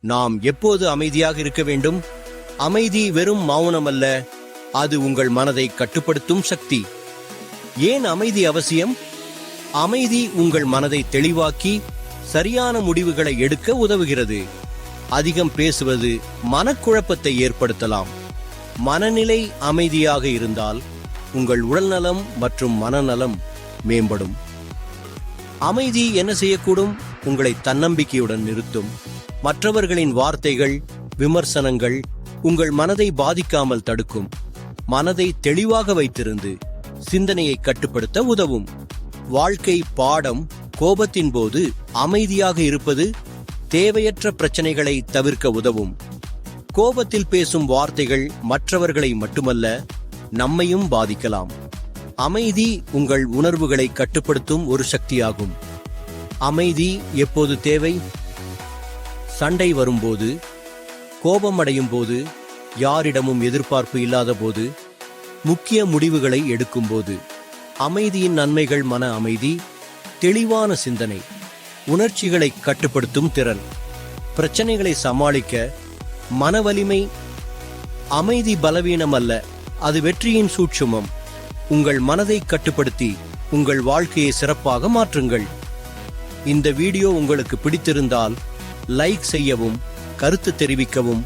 நாம் எப்போது அமைதியாக இருக்க வேண்டும்? அமைதி வெறும் மௌனம் அல்ல அது உங்கள் மனதை கட்டுப்படுத்தும் சக்தி. ஏன் அமைதி அவசியம்? அமைதி உங்கள் மனதை தெளிவாக்கி சரியான முடிவுகளை எடுக்க உதவுகிறது. அதிகம் பேசுவது மனக்குழப்பத்தை ஏற்படுத்தலாம். மனநிலை அமைதியாக இருந்தால் உங்கள் உடல்நலம் மற்றும் மனநலம் மேம்படும். அமைதி என்ன செய்யக்கூடும்? உங்களை தன்னம்பிக்கையுடன் நிறுத்தும். மற்றவர்களின் வார்த்தைகள் விமர்சனங்கள் உங்கள் மனதை பாதிக்காமல் தடுக்கும். மனதை தெளிவாக வைத்திருந்து சிந்தனையை கட்டுப்படுத்த உதவும். வாழ்க்கை பாடம் கோபத்தின் போது அமைதியாக இருப்பது தேவையற்ற பிரச்சனைகளை தவிர்க்க உதவும். கோபத்தில் பேசும் வார்த்தைகள் மற்றவர்களை மட்டுமல்ல நம்மையும் பாதிக்கலாம். அமைதி உங்கள் உணர்வுகளை கட்டுப்படுத்தும் ஒரு சக்தியாகும். அமைதி எப்போது தேவை? சண்டை வரும்போது கோபம் அடையும் போது யாரிடமும் எதிர்பார்ப்பு இல்லாத போது முக்கிய முடிவுகளை எடுக்கும்போது அமைதியின் நன்மைகள் மன அமைதி தெளிவான சிந்தனை உணர்ச்சிகளை கட்டுப்படுத்தும் திறன். பிரச்சனைகளை சமாளிக்க மன வலிமை அமைதி பலவீனம் அல்ல அது வெற்றியின் சூட்சுமம். உங்கள் மனதை கட்டுப்படுத்தி உங்கள் வாழ்க்கையை சிறப்பாக மாற்றுங்கள். இந்த வீடியோ உங்களுக்கு பிடித்திருந்தால் லைக் செய்யவும் கருத்து தெரிவிக்கவும்.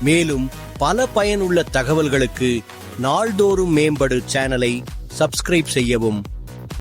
மேலும் பல பயனுள்ள தகவல்களுக்கு நாள்தோறும் மேம்படு சேனலை சப்ஸ்கிரைப் செய்யவும்.